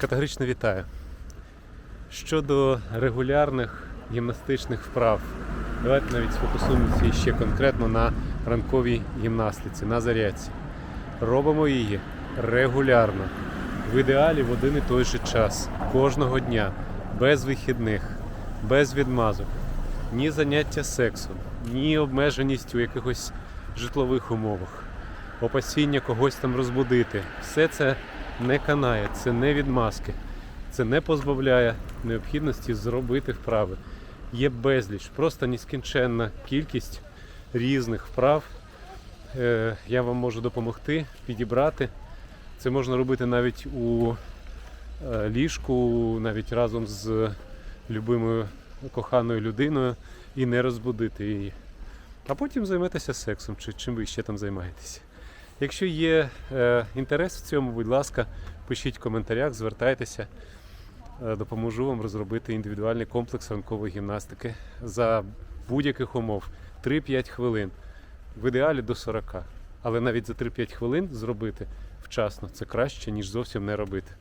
Категорично вітаю. Щодо регулярних гімнастичних вправ, давайте навіть сфокусуємося ще конкретно на ранковій гімнастиці, на зарядці. Робимо її регулярно, в ідеалі в один і той же час, кожного дня, без вихідних, без відмазок, ні заняття сексом, ні обмеженість у якихось житлових умовах, опасіння когось там розбудити. Все це не канає, це не відмазки. Це не позбавляє необхідності зробити вправи. Є безліч, просто нескінченна кількість різних вправ. Е, Я вам можу допомогти підібрати. Це можна робити навіть у е, ліжку, навіть разом з любимою коханою людиною і не розбудити її. А потім займетеся сексом, чи чим ви ще там займаєтеся. Якщо є е, інтерес в цьому, будь ласка, пишіть в коментарях, звертайтеся. Е, Допоможу вам розробити індивідуальний комплекс ранкової гімнастики за будь-яких умов 3-5 хвилин, в ідеалі до 40. Але навіть за 3-5 хвилин зробити вчасно це краще, ніж зовсім не робити.